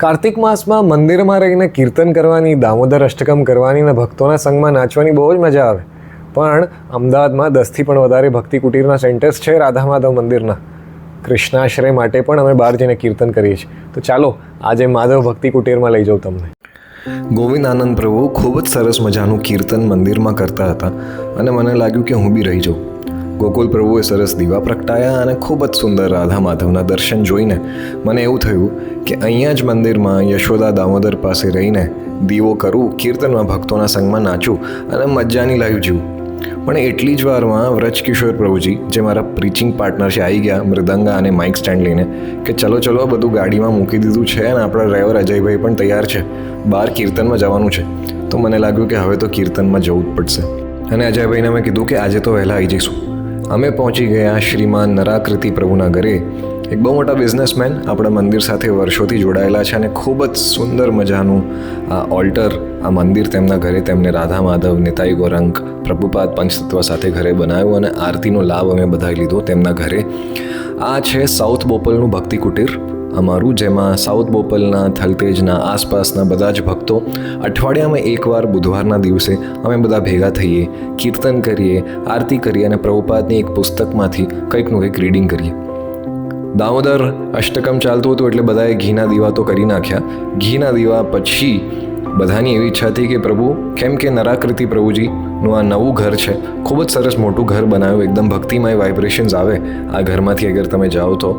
કાર્તિક માસમાં મંદિરમાં રહીને કીર્તન કરવાની, દામોદર અષ્ટકમ કરવાની અને ભક્તોના સંગમાં નાચવાની બહુ જ મજા આવે. પણ અમદાવાદમાં દસથી પણ વધારે ભક્તિ કુટીરના સેન્ટર્સ છે રાધા માધવ મંદિરના. કૃષ્ણાશ્રય માટે પણ અમે બહાર જઈને કીર્તન કરીએ છીએ. તો ચાલો, આજે માધવ ભક્તિ કુટીરમાં લઈ જાઉં તમને. ગોવિંદ આનંદ પ્રભુ ખૂબ જ સરસ મજાનું કીર્તન મંદિરમાં કરતા હતા અને મને લાગ્યું કે હું બી રહી જાઉં. ગોકુલ પ્રભુએ સરસ દીવા પ્રગટાયા અને ખૂબ જ સુંદર રાધા માધવના દર્શન જોઈને મને એવું થયું કે અહીંયા જ મંદિરમાં યશોદા દામોદર પાસે રહીને દીવો કરું, કીર્તનમાં ભક્તોના સંગમાં નાચું અને મજાની લાઈવ જીવું. પણ એટલી જ વારમાં વ્રજકિશોર પ્રભુજી, જે મારા પ્રીચિંગ પાર્ટનર છે, આવી ગયા મૃદંગા અને માઇક સ્ટેન્ડ લઈને કે ચલો ચલો બધું ગાડીમાં મૂકી દીધું છે અને આપણા ડ્રાઈવર અજયભાઈ પણ તૈયાર છે. બહાર કીર્તનમાં જવાનું છે. તો મને લાગ્યું કે હવે તો કીર્તનમાં જવું જ પડશે. અને અજયભાઈને મેં કીધું કે આજે તો વહેલા આવી જઈશું. અમે પહોંચી ગયા શ્રીમાન નરાકૃતિ પ્રભુના ઘરે. એક બહુ મોટા બિઝનેસમેન આપણા મંદિર સાથે વર્ષોથી જોડાયેલા છે અને ખૂબ જ સુંદર મજાનું આ ઓલ્ટર આ મંદિર તેમના ઘરે તેમને રાધા માધવ નેતાઈ ગોરંગ, પ્રભુપાદ પંચતત્વ સાથે ઘરે બનાવ્યું અને આરતીનો લાભ અમે બધાએ લીધો તેમના ઘરે. આ છે સાઉથ બોપલનું ભક્તિ કુટીર અમારું, જેમાં સાઉથ બોપલના, થલતેજના આસપાસના બધા જ ભક્તો અઠવાડિયામાં એકવાર બુધવારના દિવસે અમે બધા ભેગા થઈએ, કીર્તન કરીએ, આરતી કરીએ અને પ્રભુપાદની એક પુસ્તકમાંથી કંઈકનું કંઈક રીડિંગ કરીએ. દામોદર અષ્ટકમ ચાલતું હતું એટલે બધાએ ઘીના દીવા તો કરી નાખ્યા. ઘીના દીવા પછી બધાની એવી ઈચ્છા હતી કે, પ્રભુ, કેમ કે નરાકૃતિ પ્રભુજીનું આ નવું ઘર છે. ખૂબ જ સરસ મોટું ઘર બનાવ્યું. એકદમ ભક્તિમય વાઇબ્રેશન્સ આવે. આ ઘરમાંથી અગર તમે જાઓ તો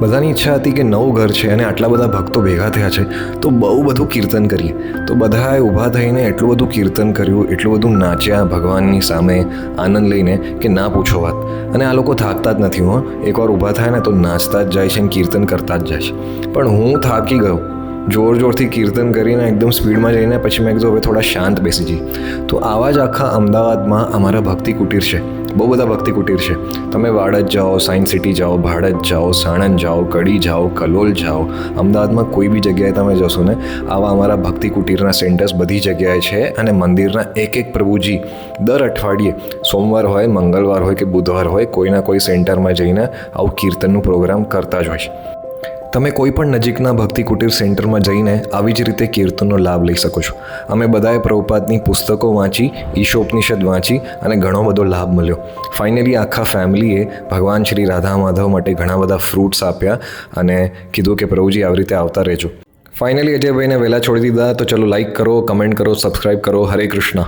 બધાની ઈચ્છા હતી કે નવું ઘર છે અને આટલા બધા ભક્તો ભેગા થયા છે. તો બહુ બધું કીર્તન કરીએ. તો બધાએ ઊભા થઈને એટલું બધું કીર્તન કર્યું, એટલું બધું નાચ્યા, ભગવાનની સામે આનંદ લઈને કે ના પૂછો વાત. અને આ લોકો થાકતા જ નથી હો. એકવાર ઊભા થાય ને તો નાચતા જ જાય છે અને કીર્તન કરતા જ જાય છે. પણ હું થાકી ગયો. જોર જોરથી કીર્તન કરીને એકદમ સ્પીડમાં જઈને પછી મેં કીધું, હવે થોડા શાંત બેસી જઈએ. તો આવા જ આખા અમદાવાદમાં અમારા ભક્તિ કુટીર છે. બહુ બધા ભક્તિ કુટીર છે. તમે વાડજ જાઓ, સાયન્સ સિટી જાઓ, ભાડજ જાઓ, સાણંદ જાઓ, કડી જાઓ, કલોલ જાઓ, અમદાવાદમાં કોઈ બી જગ્યાએ તમે જશો ને, આવા અમારા ભક્તિ કુટીરના સેન્ટર્સ બધી જગ્યાએ છે અને મંદિરના એક એક પ્રભુજી દર અઠવાડિયે સોમવાર હોય, મંગળવાર હોય કે બુધવાર હોય, કોઈના કોઈ સેન્ટરમાં જઈને આવું કીર્તનનું પ્રોગ્રામ કરતા જ હોય છે. તમે કોઈ પણ નજીકના ભક્તિ કુટીર સેન્ટરમાં જઈને આવી જ રીતે કીર્તનનો લાભ લઈ શકો છો. અમે બધાએ પ્રભુપાદની પુસ્તકો વાંચી, ઈશોપનિષદ વાંચી અને ઘણો બધો લાભ મળ્યો. ફાઇનલી આખા ફેમિલીએ ભગવાન શ્રી રાધા માધવ માટે ઘણા બધા ફ્રૂટ્સ આપ્યા અને કીધું કે પ્રભુજી આવી રીતે આવતા રહેજો. ફાઇનલી અજયભાઈને વહેલા છોડી દીધા. તો ચલો લાઈક કરો કમેન્ટ કરો સબસ્ક્રાઈબ કરો. હરે કૃષ્ણ.